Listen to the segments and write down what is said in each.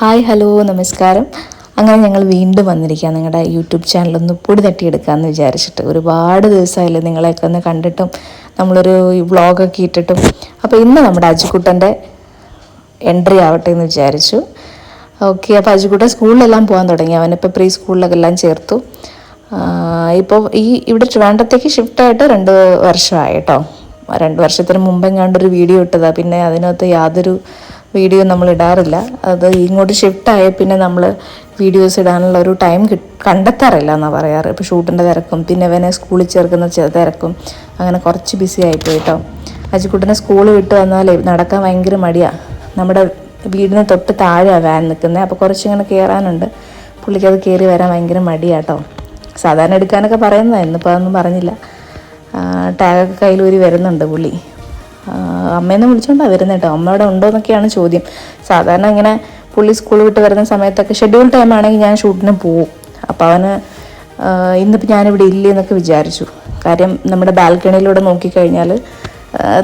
Hi hello നമസ്കാരം. അങ്ങനെ ഞങ്ങൾ വീണ്ടും വന്നിരിക്കുക നിങ്ങളുടെ യൂട്യൂബ് ചാനൽ ഒന്ന് പൊടി തട്ടിയെടുക്കാമെന്ന് വിചാരിച്ചിട്ട് ഒരുപാട് ദിവസമായില്ലേ നിങ്ങളെയൊക്കെ ഒന്ന് കണ്ടിട്ടും നമ്മളൊരു വ്ളോഗൊക്കെ ഇട്ടിട്ടും. അപ്പോൾ ഇന്ന് നമ്മുടെ അജുക്കുട്ടന്റെ എൻട്രി ആവട്ടെ എന്ന് വിചാരിച്ചു. ഓക്കെ അപ്പോൾ അജുക്കുട്ടൻ സ്കൂളിലെല്ലാം പോകാൻ തുടങ്ങി. അവനിപ്പോൾ പ്രീ സ്കൂളിലൊക്കെ എല്ലാം ചേർത്തു ഇപ്പോൾ ഈ ഇവിടെ ട്രിവാൻഡത്തേക്ക് ഷിഫ്റ്റായിട്ട് രണ്ട് വർഷമായിട്ടോ രണ്ട് വർഷത്തിന് മുമ്പെങ്ങാണ്ടൊരു വീഡിയോ ഇട്ടതാണ് പിന്നെ അതിനകത്ത് യാതൊരു വീഡിയോ നമ്മൾ ഇടാറില്ല. അത് ഇങ്ങോട്ട് ഷിഫ്റ്റ് ആയ പിന്നെ നമ്മൾ വീഡിയോസ് ഇടാനുള്ള ഒരു ടൈം കണ്ടെത്താറില്ല എന്നാണ് പറയാറ്. ഇപ്പോൾ ഷൂട്ടിന്റെ തിരക്കും പിന്നെ അവനെ സ്കൂളിൽ ചേർക്കുന്ന തിരക്കും അങ്ങനെ കുറച്ച് ബിസി ആയിപ്പോയി കേട്ടോ അജിക്കുട്ടനെ സ്കൂൾ വിട്ട് വന്നാലേ നടക്കാൻ ഭയങ്കര മടിയാണ് നമ്മുടെ വീടിന് തൊട്ട് താഴെയാണ് വാൻ നിൽക്കുന്നത് അപ്പോൾ കുറച്ചിങ്ങനെ കയറാനുണ്ട് പുള്ളിക്ക് അത് കയറി വരാൻ ഭയങ്കര മടിയാട്ടോ സാധാരണ എടുക്കാനൊക്കെ പറയുന്നതാണ് ഇന്നിപ്പോൾ അതൊന്നും പറഞ്ഞില്ല. ടാഗൊക്കെ കയ്യിലൂരി വരുന്നുണ്ട് പുള്ളി. ആ, വിളിച്ചുകൊണ്ടാണ് വരുന്നത് കേട്ടോ അമ്മ അവിടെ ഉണ്ടോ എന്നൊക്കെയാണ് ചോദ്യം. സാധാരണ ഇങ്ങനെ പുള്ളി സ്കൂൾ വിട്ട് വരുന്ന സമയത്തൊക്കെ ഷെഡ്യൂൾ ടൈം ആണെങ്കിൽ ഞാൻ ഷൂട്ടിന് പോവും. അപ്പോൾ അവന് ഇന്നിപ്പോൾ ഞാനിവിടെ ഇല്ലേ എന്നൊക്കെ വിചാരിച്ചു. കാര്യം നമ്മുടെ ബാൽക്കണിയിലൂടെ നോക്കിക്കഴിഞ്ഞാൽ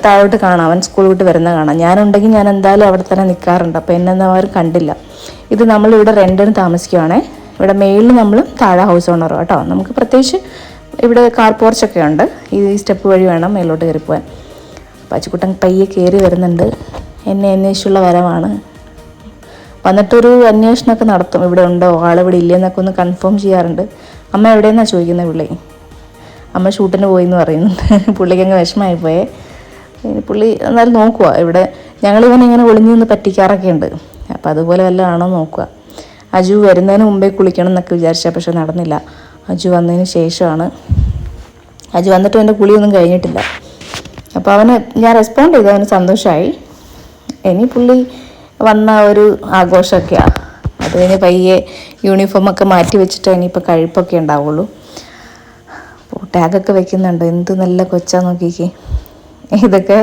താഴോട്ട് കാണാം. അവൻ സ്കൂൾ വിട്ട് വരുന്ന കാണാം. ഞാനുണ്ടെങ്കിൽ ഞാൻ എന്തായാലും അവിടെ തന്നെ നിൽക്കാറുണ്ട് അപ്പോൾ എന്നെ അവർ കണ്ടില്ല. ഇത് നമ്മളിവിടെ റെന്റിന് താമസിക്കുവാണേ. ഇവിടെ മേളിൽ നമ്മൾ താഴെ ഹൗസ് ഓണറും കേട്ടോ നമുക്ക് പ്രത്യേകിച്ച് ഇവിടെ കാർ പോർച്ചൊക്കെ ഉണ്ട്. ഈ സ്റ്റെപ്പ് വഴി വേണം മേലോട്ട് കയറി പോകാൻ പച്ചക്കുട്ടൻ പയ്യെ കയറി വരുന്നുണ്ട്. എന്നെ അന്വേഷിച്ചുള്ള വരവാണ്. വന്നിട്ടൊരു അന്വേഷണമൊക്കെ നടത്തും. ഇവിടെ ഉണ്ടോ? ആളിവിടെ ഇല്ലെന്നൊക്കെ ഒന്ന് കൺഫേം ചെയ്യാറുണ്ട്. അമ്മ എവിടെയെന്നാണ് ചോദിക്കുന്നത് പുള്ളി? അമ്മ ഷൂട്ടിന് പോയി എന്ന് പറയുന്നുണ്ട്. പുള്ളിക്ക് അങ്ങ് വിഷമമായി പോയേ. പുള്ളി എന്നാലും നോക്കുക ഇവിടെ ഞങ്ങൾ ഇവനെ ഇങ്ങനെ ഒളിഞ്ഞു നിന്ന് പറ്റിക്കാറൊക്കെ ഉണ്ട്. അപ്പോൾ അതുപോലെ വല്ല ആണോ നോക്കുക. അജു വരുന്നതിന് മുമ്പേ കുളിക്കണം എന്നൊക്കെ വിചാരിച്ചാൽ പക്ഷെ നടന്നില്ല. അജു വന്നതിന് ശേഷമാണ്. അജു വന്നിട്ട് എന്റെ കുളിയൊന്നും കഴിഞ്ഞിട്ടില്ല. അപ്പോൾ അവന് ഞാൻ റെസ്പോണ്ട് ചെയ്തു അവന് സന്തോഷമായി ഇനി പുള്ളി വന്ന ഒരു ആഘോഷമൊക്കെയാണ് അത് കഴിഞ്ഞ് പയ്യെ യൂണിഫോമൊക്കെ മാറ്റി വെച്ചിട്ട് ഇനിയിപ്പോൾ കഴിപ്പൊക്കെ ഉണ്ടാവുള്ളൂ. ടാഗൊക്കെ വെക്കുന്നുണ്ട്. എന്ത് നല്ല കൊച്ചാ നോക്കിക്കേ. ഇതൊക്കെ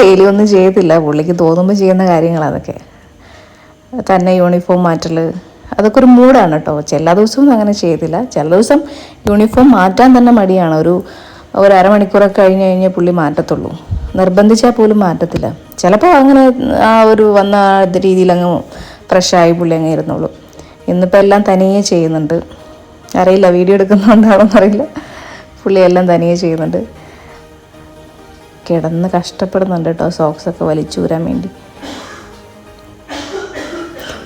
ഡെയിലി ഒന്നും ചെയ്യത്തില്ല. പുള്ളിക്ക് തോന്നുമ്പോൾ ചെയ്യുന്ന കാര്യങ്ങളാണ് അതൊക്കെ. തന്നെ യൂണിഫോം മാറ്റൽ അതൊക്കെ ഒരു മൂഡാണ് കേട്ടോ. ചില ദിവസവും അങ്ങനെ ചെയ്തില്ല ചില ദിവസം യൂണിഫോം മാറ്റാൻ തന്നെ മടിയാണ്. ഒരു ഒരു അരമണിക്കൂറൊക്കെ കഴിഞ്ഞ് കഴിഞ്ഞേ പുള്ളി മാറ്റത്തുള്ളൂ. നിർബന്ധിച്ചാൽ പോലും മാറ്റത്തില്ല. ചിലപ്പോൾ അങ്ങനെ ആ ഒരു വന്ന രീതിയിൽ അങ്ങ് ഫ്രഷായി പുള്ളി അങ്ങ് ഇരുന്നുള്ളൂ ഇന്നിപ്പോൾ എല്ലാം തനിയെ ചെയ്യുന്നുണ്ട്. അറിയില്ല വീഡിയോ എടുക്കുന്നതുകൊണ്ടാണോ അറിയില്ല. പുള്ളി എല്ലാം തനിയെ ചെയ്യുന്നുണ്ട്. കിടന്ന് കഷ്ടപ്പെടുന്നുണ്ട് കേട്ടോ സോക്സൊക്കെ വലിച്ചൂരാൻ വേണ്ടി.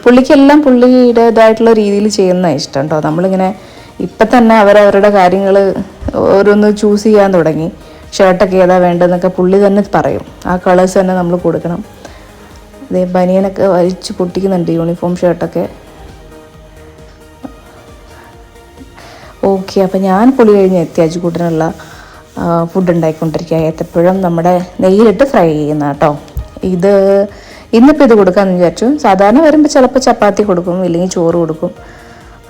പുള്ളിക്കെല്ലാം പുള്ളിയുടേതായിട്ടുള്ള രീതിയിൽ ചെയ്യുന്ന ഇഷ്ടം കേട്ടോ. നമ്മളിങ്ങനെ ഇപ്പം തന്നെ അവരവരുടെ കാര്യങ്ങൾ ഓരോന്ന് ചൂസ് ചെയ്യാൻ തുടങ്ങി. ഷർട്ടൊക്കെ ഏതാ വേണ്ടതെന്നൊക്കെ പുള്ളി തന്നെ പറയും. ആ കളേഴ്സ് തന്നെ നമ്മൾ കൊടുക്കണം. അതേ ബനിയനൊക്കെ വലിച്ചു പൊട്ടിക്കുന്നുണ്ട് യൂണിഫോം ഷർട്ടൊക്കെ ഓക്കെ അപ്പം ഞാൻ പുളി കഴിഞ്ഞ് എത്തി. അജുകൂട്ടിനുള്ള ഫുഡ് ഉണ്ടാക്കിക്കൊണ്ടിരിക്കുക ഏത്തപ്പഴം നമ്മുടെ നെയ്യിലിട്ട് ഫ്രൈ ചെയ്യുന്ന കേട്ടോ. ഇത് ഇന്നിപ്പോൾ ഇത് കൊടുക്കാമെന്ന് വിചാരിച്ചു. സാധാരണ വരുമ്പോൾ ചിലപ്പോൾ ചപ്പാത്തി കൊടുക്കും ഇല്ലെങ്കിൽ ചോറ് കൊടുക്കും.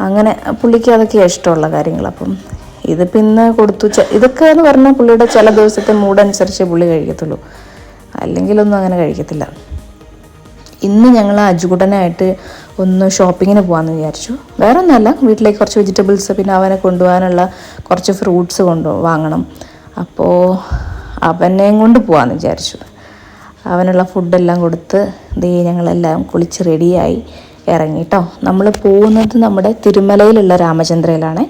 അങ്ങനെ പുള്ളിക്ക് അതൊക്കെയാണ് ഇഷ്ടമുള്ള കാര്യങ്ങൾ അപ്പം ഇതിപ്പോൾ ഇന്ന് കൊടുത്തു. ഇതൊക്കെ എന്ന് പറഞ്ഞാൽ പുള്ളിയുടെ ചില ദിവസത്തെ മൂഡനുസരിച്ച് പുള്ളി കഴിക്കത്തുള്ളൂ. അല്ലെങ്കിലൊന്നും അങ്ങനെ കഴിക്കത്തില്ല. ഇന്ന് ഞങ്ങൾ അജുകുടനായിട്ട് ഒന്ന് ഷോപ്പിങ്ങിന് പോകാമെന്ന് വിചാരിച്ചു. വേറെ ഒന്നുമല്ല വീട്ടിലേക്ക് കുറച്ച് വെജിറ്റബിൾസ് പിന്നെ അവനെ കൊണ്ടുപോകാനുള്ള കുറച്ച് ഫ്രൂട്ട്സ് കൊണ്ട് വാങ്ങണം. അപ്പോൾ അവനെയും കൊണ്ട് പോകാമെന്ന് വിചാരിച്ചു. അവനുള്ള ഫുഡെല്ലാം കൊടുത്ത് ദേ ഞങ്ങളെല്ലാം കുളിച്ച് റെഡിയായി ഇറങ്ങി കേട്ടോ നമ്മൾ പോകുന്നത് നമ്മുടെ തിരുമലയിലുള്ള രാമചന്ദ്രയിലാണ്.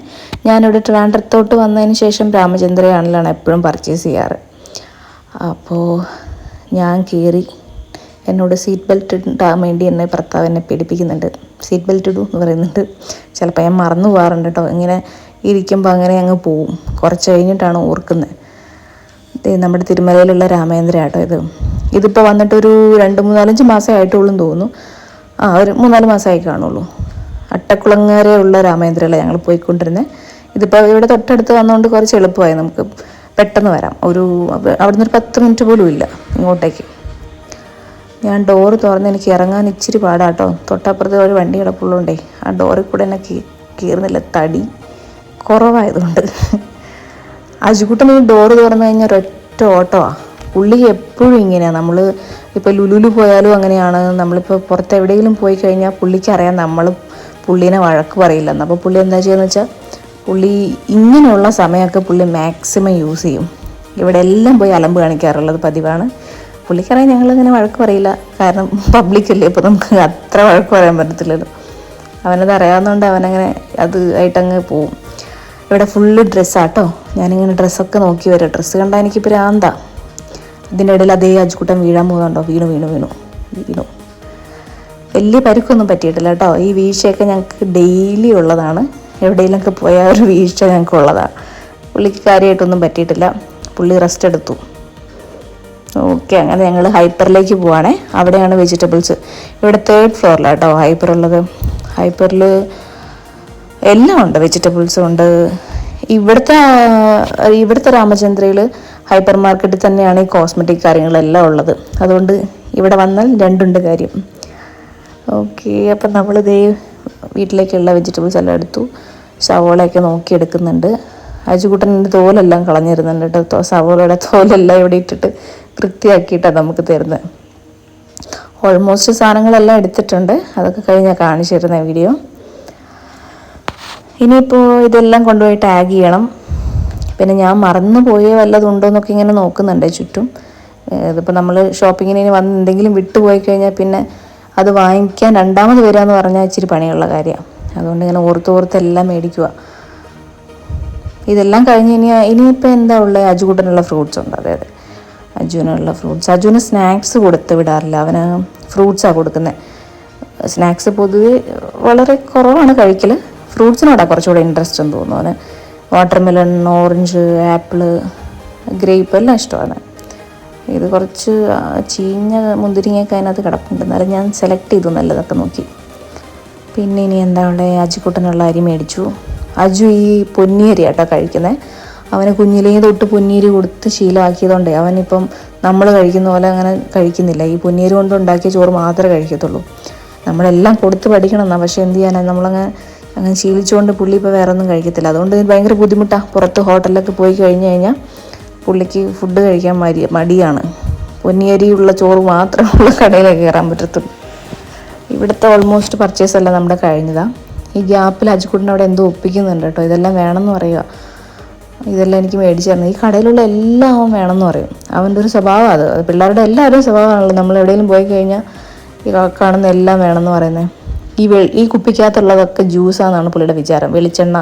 ഞാനിവിടെ ട്രിവാൻഡ്രത്തോട്ട് വന്നതിന് ശേഷം രാമചന്ദ്രയാണിലാണ് എപ്പോഴും പർച്ചേസ് ചെയ്യാറ്. അപ്പോൾ ഞാൻ കയറി എന്നോട് സീറ്റ് ബെൽറ്റ് ഇടാൻ വേണ്ടി എന്നെ ഭർത്താവ് എന്നെ പേടിപ്പിക്കുന്നുണ്ട്. സീറ്റ് ബെൽറ്റ് ഇടൂ എന്ന് പറയുന്നുണ്ട്. ചിലപ്പോൾ ഞാൻ മറന്നു പോകാറുണ്ട് കേട്ടോ ഇങ്ങനെ ഇരിക്കുമ്പോൾ അങ്ങനെ അങ്ങ് പോവും. കുറച്ച് കഴിഞ്ഞിട്ടാണ് ഓർക്കുന്നത്. നമ്മുടെ തിരുമലയിലുള്ള രാമേന്ദ്ര ആട്ടോ ഇത്. ഇതിപ്പോൾ വന്നിട്ടൊരു രണ്ട് മൂന്നാലഞ്ച് മാസമേ ആയിട്ടുള്ളൂ എന്ന് തോന്നുന്നു. ആ ഒരു മൂന്നാൽ മാസമായി കാണുള്ളൂ. അട്ടക്കുളങ്ങര ഉള്ള രാമേന്ദ്രയിലാണ് ഞങ്ങൾ പോയിക്കൊണ്ടിരുന്നത് ഇതിപ്പോൾ ഇവിടെ തൊട്ടടുത്ത് വന്നുകൊണ്ട് കുറച്ച് എളുപ്പമായി നമുക്ക് പെട്ടെന്ന് വരാം. ഒരു അവിടുന്ന് ഒരു പത്ത് മിനിറ്റ് പോലും ഇല്ല ഇങ്ങോട്ടേക്ക്. ഞാൻ ഡോറ് തുറന്ന് എനിക്ക് ഇറങ്ങാൻ ഇച്ചിരി പാടാട്ടോ. തൊട്ടപ്പുറത്ത് ഒരു വണ്ടി കിടപ്പുള്ളതുകൊണ്ടേ ആ ഡോറിൽ കൂടെ എന്നെ കീറുന്നില്ല. തടി കുറവായതുകൊണ്ട്. അജുക്കുട്ടൻ ഈ ഡോറ് തുറന്നു കഴിഞ്ഞാൽ ഒരൊറ്റ ഓട്ടമാണ് പുള്ളി എപ്പോഴും ഇങ്ങനെയാണ് നമ്മൾ ഇപ്പോൾ ലുലുലു പോയാലും അങ്ങനെയാണ്. നമ്മളിപ്പോൾ പുറത്ത് എവിടെയെങ്കിലും പോയി കഴിഞ്ഞാൽ പുള്ളിക്കറിയാം നമ്മൾ പുള്ളീനെ വഴക്ക് പറയില്ലെന്ന്. അപ്പോൾ പുള്ളി എന്താ ചെയ്യുന്നത് വെച്ചാൽ പുള്ളി ഇങ്ങനെയുള്ള സമയമൊക്കെ പുള്ളി മാക്സിമം യൂസ് ചെയ്യും. ഇവിടെ എല്ലാം പോയി അലമ്പ് കാണിക്കാറുള്ളത് പതിവാണ്. പുള്ളിക്കറിയാം ഞങ്ങളിങ്ങനെ വഴക്ക് പറയില്ല. കാരണം പബ്ലിക്കല്ലേ അപ്പോൾ നമുക്ക് അത്ര വഴക്ക് പറയാൻ പറ്റത്തില്ലല്ലോ. അവനത് അറിയാവുന്നതുകൊണ്ട് അവനങ്ങനെ അത് ആയിട്ടങ്ങ് പോവും. ഇവിടെ ഫുള്ള് ഡ്രസ്സാട്ടോ ഞാനിങ്ങനെ ഡ്രസ്സൊക്കെ നോക്കി വരാം. ഡ്രസ്സ് കണ്ടാൽ എനിക്ക് പ്രാന്താ ഇതിന്റെ ഇടയിൽ അതേ അജുക്കുട്ടൻ വീഴാൻ പോകുന്നുണ്ടോ? വീണു വീണു വീണു. വീണു. വലിയ പരുക്കൊന്നും പറ്റിയിട്ടില്ല കേട്ടോ. ഈ വീഴ്ചയൊക്കെ ഞങ്ങൾക്ക് ഡെയിലി ഉള്ളതാണ്. എവിടെയെങ്കിലൊക്കെ പോയാൽ ഒരു വീഴ്ച ഞങ്ങൾക്ക് ഉള്ളതാണ്. പുള്ളിക്ക് കാര്യമായിട്ടൊന്നും പറ്റിയിട്ടില്ല. പുള്ളി റെസ്റ്റ് എടുത്തു. ഓക്കെ അങ്ങനെ ഞങ്ങൾ ഹൈപ്പറിലേക്ക് പോവാണേ. അവിടെയാണ് വെജിറ്റബിൾസ് ഇവിടെ തേർഡ് ഫ്ലോറിലാണ് കേട്ടോ ഹൈപ്പർ ഉള്ളത്. ഹൈപ്പറിൽ എല്ലാം ഉണ്ട്. വെജിറ്റബിൾസും ഉണ്ട്. ഇവിടുത്തെ ഇവിടുത്തെ രാമചന്ദ്രയിൽ ഹൈപ്പർ മാർക്കറ്റിൽ തന്നെയാണ് ഈ കോസ്മെറ്റിക് കാര്യങ്ങളെല്ലാം ഉള്ളത്. അതുകൊണ്ട് ഇവിടെ വന്നാൽ രണ്ടുണ്ട് കാര്യം. ഓക്കെ അപ്പം നമ്മൾ ഇതേ വീട്ടിലേക്കുള്ള വെജിറ്റബിൾസ് എല്ലാം എടുത്തു. സവോളയൊക്കെ നോക്കി എടുക്കുന്നുണ്ട് അജുകുട്ടന്റെ തോലെല്ലാം കളഞ്ഞിരുന്നുണ്ട് കേട്ടോ. സവോളയുടെ തോലെല്ലാം ഇവിടെ ഇട്ടിട്ട് വൃത്തിയാക്കിയിട്ടാണ് നമുക്ക് തരുന്നത്. ഓൾമോസ്റ്റ് സാധനങ്ങളെല്ലാം എടുത്തിട്ടുണ്ട്. അതൊക്കെ കഴിഞ്ഞാൽ കാണിച്ചിരുന്ന വീഡിയോ. ഇനിയിപ്പോൾ ഇതെല്ലാം കൊണ്ടുപോയി ടാഗ് ചെയ്യണം. പിന്നെ ഞാൻ മറന്നു പോയ വല്ലതുണ്ടോ എന്നൊക്കെ ഇങ്ങനെ നോക്കുന്നുണ്ട് ചുറ്റും. ഇതിപ്പോൾ നമ്മൾ ഷോപ്പിങ്ങിന് ഇനി വന്ന് എന്തെങ്കിലും വിട്ടുപോയി കഴിഞ്ഞാൽ പിന്നെ അത് വാങ്ങിക്കാൻ രണ്ടാമത് വരിക എന്ന് പറഞ്ഞാൽ ഇച്ചിരി പണിയുള്ള കാര്യമാണ് അതുകൊണ്ട് ഇങ്ങനെ ഓർത്ത് ഓർത്ത് എല്ലാം മേടിക്കുക ഇതെല്ലാം കഴിഞ്ഞ് ഇനി ഇനിയിപ്പോൾ എന്താ ഉള്ളത് അജുകൂട്ടനുള്ള ഫ്രൂട്ട്സ് ഉണ്ട്. അതെ അതെ. അജുവിനുള്ള ഫ്രൂട്ട്സ് അജുവിന് സ്നാക്സ് കൊടുത്ത് വിടാറില്ല. അവന് ഫ്രൂട്ട്സാണ് കൊടുക്കുന്നത് സ്നാക്സ് പൊതുവെ വളരെ കുറവാണ് കഴിക്കൽ ഫ്രൂട്ട്സിനോടാണ് കുറച്ചുകൂടെ ഇൻട്രസ്റ്റ് എന്ന് തോന്നുന്നു. അവന് വാട്ടർമെലൺ ഓറഞ്ച് ആപ്പിൾ ഗ്രേപ്പ് എല്ലാം ഇഷ്ടമാണ്. ഇത് കുറച്ച് ചീഞ്ഞ മുന്തിരിങ്ങയൊക്കെ അതിനകത്ത് കിടപ്പുണ്ട്. എന്നാലും ഞാൻ സെലക്ട് ചെയ്തു നല്ലതൊക്കെ നോക്കി. പിന്നെ ഇനി എന്താ ഉള്ളത് അജിക്കുട്ടനുള്ള അരി മേടിച്ചു. അജു ഈ പൊന്നിയരി ആട്ടോ കഴിക്കുന്നത് അവന് കുഞ്ഞിലേ തൊട്ട് പൊന്നിയരി കൊടുത്ത് ശീലമാക്കിയതുകൊണ്ടേ അവനിപ്പം നമ്മൾ കഴിക്കുന്ന പോലെ അങ്ങനെ കഴിക്കുന്നില്ല. ഈ പൊന്നിയരി കൊണ്ട് ഉണ്ടാക്കിയ ചോറ് മാത്രമേ കഴിക്കത്തുള്ളൂ. നമ്മളെല്ലാം കൊടുത്ത് പഠിക്കണം എന്നാ. പക്ഷേ എന്ത് ചെയ്യാനാണ് നമ്മളങ്ങ് അങ്ങനെ ശീലിച്ചുകൊണ്ട് പുള്ളി ഇപ്പോൾ വേറെ ഒന്നും കഴിക്കത്തില്ല. അതുകൊണ്ട് ഭയങ്കര ബുദ്ധിമുട്ടാണ് പുറത്ത് ഹോട്ടലിലൊക്കെ പോയി കഴിഞ്ഞ് കഴിഞ്ഞാൽ പുള്ളിക്ക് ഫുഡ് കഴിക്കാൻ മടി മടിയാണ്. പൊന്നിയരിയുള്ള ചോറ് മാത്രമുള്ള കടയിലേക്ക് കയറാൻ പറ്റത്തുള്ളൂ. ഇവിടുത്തെ ഓൾമോസ്റ്റ് പർച്ചേസ് എല്ലാം നമ്മുടെ കഴിഞ്ഞതാണ് ഈ ഗ്യാപ്പിൽ അജിക്കുട്ടിന് അവിടെ എന്തോ ഒപ്പിക്കുന്നുണ്ട് കേട്ടോ. ഇതെല്ലാം വേണമെന്ന് പറയുക ഇതെല്ലാം എനിക്ക് മേടിച്ചു തരണം. ഈ കടയിലുള്ള എല്ലാം അവൻ വേണമെന്ന് പറയും. അവന്റെ ഒരു സ്വഭാവം അത്. പിള്ളേരുടെ എല്ലാവരും സ്വഭാവമാണല്ലോ. നമ്മൾ എവിടെയെങ്കിലും പോയി കഴിഞ്ഞാൽ ഈ കാണുന്ന എല്ലാം വേണമെന്ന് പറയുന്നത് ഈ വെ ഈ കുപ്പിക്കകത്തുള്ളതൊക്കെ ജ്യൂസാണെന്നാണ് പുള്ളിയുടെ വിചാരം. വെളിച്ചെണ്ണ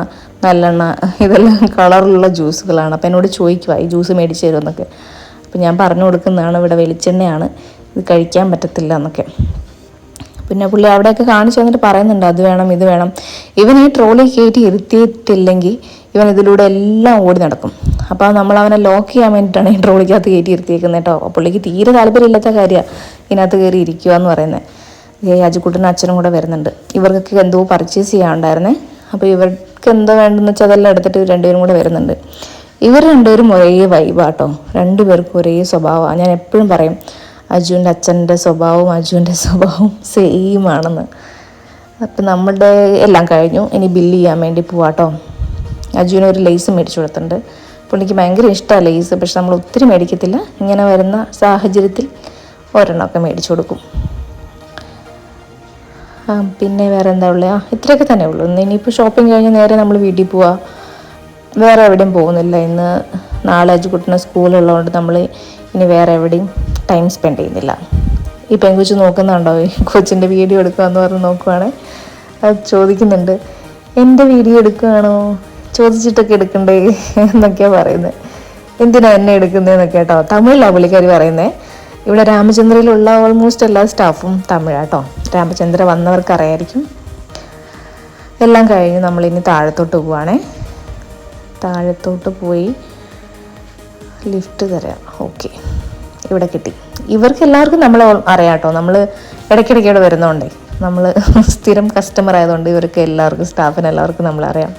നല്ലെണ്ണ ഇതെല്ലാം കളറിലുള്ള ജ്യൂസുകളാണ്. അപ്പം എന്നോട് ചോദിക്കുക ഈ ജ്യൂസ് മേടിച്ച് തരുമെന്നൊക്കെ. അപ്പം ഞാൻ പറഞ്ഞു കൊടുക്കുന്നതാണ് ഇവിടെ വെളിച്ചെണ്ണയാണ്. ഇത് കഴിക്കാൻ പറ്റത്തില്ല എന്നൊക്കെ പിന്നെ പുള്ളി അവിടെയൊക്കെ കാണിച്ചു തന്നിട്ട് പറയുന്നുണ്ട് അത് വേണം ഇത് വേണം. ഇവൻ ഈ ട്രോളി കയറ്റി ഇരുത്തിയിട്ടില്ലെങ്കിൽ ഇവൻ ഇതിലൂടെ എല്ലാം ഓടി നടക്കും. അപ്പോൾ നമ്മൾ അവനെ ലോക്ക് ചെയ്യാൻ വേണ്ടിയിട്ടാണ് ഈ ട്രോളിക്കകത്ത് കയറ്റി ഇരുത്തിയേക്കുന്നത് കേട്ടോ. പുള്ളിക്ക് തീരെ താല്പര്യമില്ലാത്ത കാര്യമാണ് ഇതിനകത്ത് കയറി ഇരിക്കുക എന്ന് പറയുന്നത്. ഈ അജുക്കുട്ടനും അച്ഛനും കൂടെ വരുന്നുണ്ട്. ഇവർക്കൊക്കെ എന്തോ പർച്ചേസ് ചെയ്യാനുണ്ടായിരുന്നേ. അപ്പോൾ ഇവർക്ക് എന്തോ വേണ്ടെന്ന് വെച്ചാൽ അതെല്ലാം എടുത്തിട്ട് രണ്ടുപേരും കൂടെ വരുന്നുണ്ട്. ഇവർ രണ്ടുപേരും ഒരേ വൈബാട്ടോ രണ്ടുപേർക്കും ഒരേ സ്വഭാവമാണ് ഞാൻ എപ്പോഴും പറയും അജുവിന്റെ അച്ഛന്റെ സ്വഭാവവും അജുവിന്റെ സ്വഭാവവും സെയിം ആണെന്ന്. അപ്പം നമ്മളുടെ എല്ലാം കഴിഞ്ഞു. ഇനി ബില്ല് ചെയ്യാൻ വേണ്ടി പോവാട്ടോ അജുവിന് ഒരു ലേസ് മേടിച്ചു കൊടുത്തിട്ടുണ്ട്. പുള്ളിക്ക് ഭയങ്കര ഇഷ്ടമാണ് ലേസ് പക്ഷെ നമ്മൾ ഒത്തിരി മേടിക്കത്തില്ല. ഇങ്ങനെ വരുന്ന സാഹചര്യത്തിൽ ഒരെണ്ണമൊക്കെ മേടിച്ചു കൊടുക്കും. പിന്നെ വേറെ എന്താ ഉള്ളത് ഇത്രയൊക്കെ തന്നെ ഉള്ളൂ. ഇന്ന് ഇനിയിപ്പോൾ ഷോപ്പിംഗ് കഴിഞ്ഞ് നേരെ നമ്മൾ വീട്ടിൽ പോവാ. വേറെ എവിടെയും പോകുന്നില്ല. ഇന്ന് നാളെ അജുക്കുട്ടിന് സ്കൂളുള്ളതുകൊണ്ട് നമ്മൾ ഇനി വേറെ എവിടെയും ടൈം സ്പെൻഡ് ചെയ്യുന്നില്ല. ഈ പെൺകുച്ച് നോക്കുന്നുണ്ടോ? ഈ കൊച്ചിന്റെ വീഡിയോ എടുക്കുകയെന്ന് പറഞ്ഞ് നോക്കുവാണ്. അത് ചോദിക്കുന്നുണ്ട്. എന്റെ വീഡിയോ എടുക്കുകയാണോ ചോദിച്ചിട്ടൊക്കെ എടുക്കണ്ടേ? എന്നൊക്കെയാണ് പറയുന്നത് എന്തിനാ എന്നെ എടുക്കുന്നതെന്നൊക്കെ കേട്ടോ. തമിഴിലാണ് പുള്ളിക്കാർ പറയുന്നത് ഇവിടെ രാമചന്ദ്രയിലുള്ള ഓൾമോസ്റ്റ് എല്ലാ സ്റ്റാഫും തമിഴാട്ടോ. രാമചന്ദ്ര വന്നവർക്ക് അറിയായിരിക്കും എല്ലാം കഴിഞ്ഞ് നമ്മളിനി താഴത്തോട്ട് പോവുകയാണേ താഴത്തോട്ട് പോയി ലിഫ്റ്റ് തരാം. ഓക്കെ ഇവിടെ കിട്ടി. ഇവർക്ക് എല്ലാവർക്കും നമ്മൾ അറിയാട്ടോ. നമ്മൾ ഇടയ്ക്കിടയ്ക്ക് ഇവിടെ വരുന്നതുകൊണ്ടേ നമ്മൾ സ്ഥിരം കസ്റ്റമർ ആയതുകൊണ്ട് ഇവർക്ക് എല്ലാവർക്കും സ്റ്റാഫിന് എല്ലാവർക്കും നമ്മളറിയാം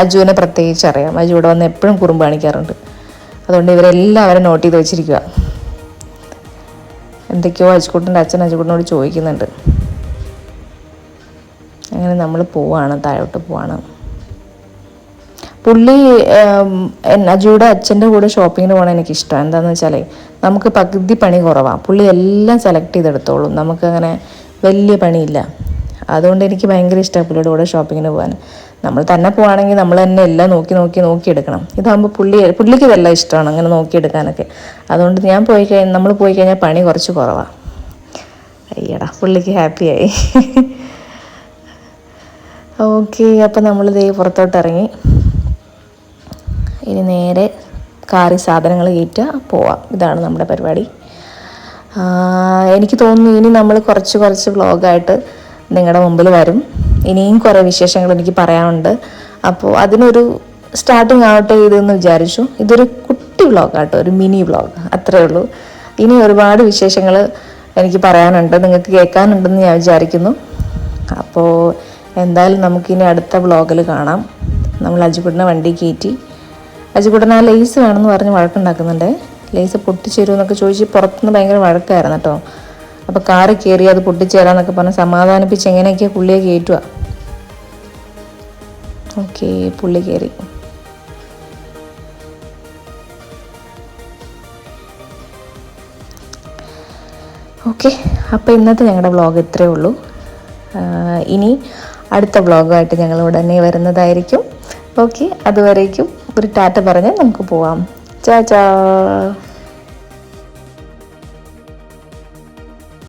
അജുവിനെ പ്രത്യേകിച്ച് അറിയാം. അജു ഇവിടെ വന്ന് എപ്പോഴും കുറുമ്പ് കാണിക്കാറുണ്ട്. അതുകൊണ്ട് ഇവരെല്ലാവരും നോട്ട് ചെയ്ത് വെച്ചിരിക്കുക എന്തൊക്കെയോ അച്ചുകൂട്ടന്റെ അച്ഛൻ അച്ചുകൂട്ടനോട് ചോദിക്കുന്നുണ്ട്. അങ്ങനെ നമ്മൾ പോവാണ്. താഴോട്ട് പോവാണ്. പുള്ളി അജിയുടെ അച്ഛന്റെ കൂടെ ഷോപ്പിങ്ങിന് പോകണം എനിക്ക് ഇഷ്ടം എന്താണെന്ന് വെച്ചാൽ നമുക്ക് പകുതി പണി കുറവാണ് പുള്ളി എല്ലാം സെലക്ട് ചെയ്തെടുത്തോളും. നമുക്കങ്ങനെ വലിയ പണിയില്ല. അതുകൊണ്ട് എനിക്ക് ഭയങ്കര ഇഷ്ടമാണ് പുള്ളിയുടെ കൂടെ ഷോപ്പിങ്ങിന് പോകാൻ നമ്മൾ തന്നെ പോവാണെങ്കിൽ നമ്മൾ തന്നെ എല്ലാം നോക്കി നോക്കി നോക്കി എടുക്കണം. ഇതാകുമ്പോൾ പുള്ളി പുള്ളിക്ക് ഇതെല്ലാം ഇഷ്ടമാണ് അങ്ങനെ നോക്കി എടുക്കാനൊക്കെ അതുകൊണ്ട് ഞാൻ പോയി കഴിഞ്ഞാൽ നമ്മൾ പോയി കഴിഞ്ഞാൽ പണി കുറച്ച് കുറവാണ് അയ്യടാ പുള്ളിക്ക് ഹാപ്പിയായി. ഓക്കെ അപ്പം നമ്മൾ ദേ പുറത്തോട്ട് ഇറങ്ങി. ഇനി നേരെ കാറി സാധനങ്ങൾ കയറ്റുക പോവാം. ഇതാണ് നമ്മുടെ പരിപാടി. എനിക്ക് തോന്നുന്നു ഇനി നമ്മൾ കുറച്ച് കുറച്ച് വ്ളോഗായിട്ട് നിങ്ങളുടെ മുമ്പിൽ വരും. ഇനിയും കുറേ വിശേഷങ്ങൾ എനിക്ക് പറയാനുണ്ട്. അപ്പോൾ അതിനൊരു സ്റ്റാർട്ടിങ് ആവട്ടെ ഇതെന്ന് വിചാരിച്ചു. ഇതൊരു കുട്ടി വ്ളോഗാട്ടോ ഒരു മിനി വ്ളോഗ് അത്രേ ഉള്ളൂ. ഇനി ഒരുപാട് വിശേഷങ്ങൾ എനിക്ക് പറയാനുണ്ട്. നിങ്ങൾക്ക് കേൾക്കാനുണ്ടെന്ന് ഞാൻ വിചാരിക്കുന്നു. അപ്പോൾ എന്തായാലും നമുക്കിനി അടുത്ത വ്ളോഗിൽ കാണാം. നമ്മൾ അജിക്കുട്ടിനെ വണ്ടി കയറ്റി. അജിക്കുട്ടൻ ആ ലേസ് വേണമെന്ന് പറഞ്ഞ് വഴക്കുണ്ടാക്കുന്നുണ്ട്. ലേസ് പൊട്ടിച്ചേരുമെന്നൊക്കെ ചോദിച്ച് പുറത്തുനിന്ന് ഭയങ്കര വഴക്കായിരുന്നു കേട്ടോ. അപ്പോൾ കാറ് കയറി അത് പൊട്ടിച്ചേരാന്നൊക്കെ പറഞ്ഞ് സമാധാനിപ്പിച്ച് എങ്ങനെയൊക്കെയാണ് പുള്ളിയെ കയറ്റുക ഓക്കെ പുള്ളി കയറി. ഓക്കെ അപ്പോൾ ഇന്നത്തെ ഞങ്ങളുടെ വ്ളോഗ് ഇത്രയേ ഉള്ളൂ. ഇനി അടുത്ത വ്ളോഗുമായിട്ട് ഞങ്ങൾ ഉടനെ വരുന്നതായിരിക്കും. ഓക്കെ അതുവരേക്കും ഒരു ടാറ്റ പറഞ്ഞ് നമുക്ക് പോവാം. ചാ ചാ.